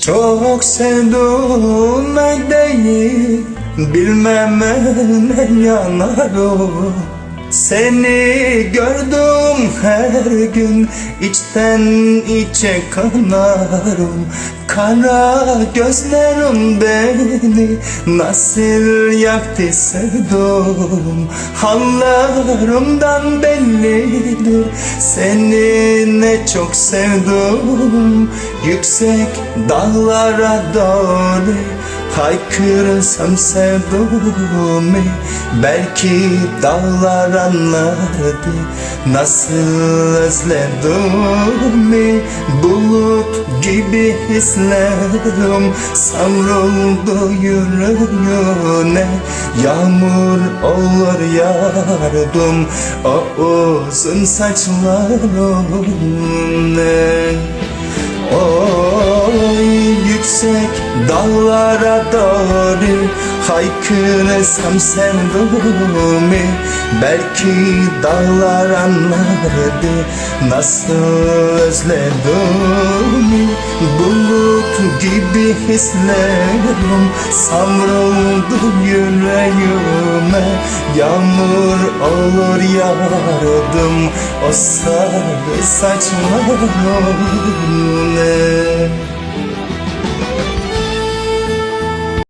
Çok sevdim değil Bilmem ne yanarım Seni gördüm her gün içten içe kanarım. Kara gözlerim beni nasıl yaktı sevdum. Hallarımdan bellidir seni ne çok sevdim Yüksek dağlara doğru Haykırsam sevduğumu Belki dağlar anladı Nasıl özledim Bulut gibi hislerim Savruldu yüreğine Yağmur olur yardım. O uzun saçlarına Oy yüksek dağlara doğru Haykırsam sevduğumu Belki dağlar anladı Nasıl özledim. Bulut gibi hislerim Savruldu yüreğime. Yağmur olur yardım O sarı saçlarına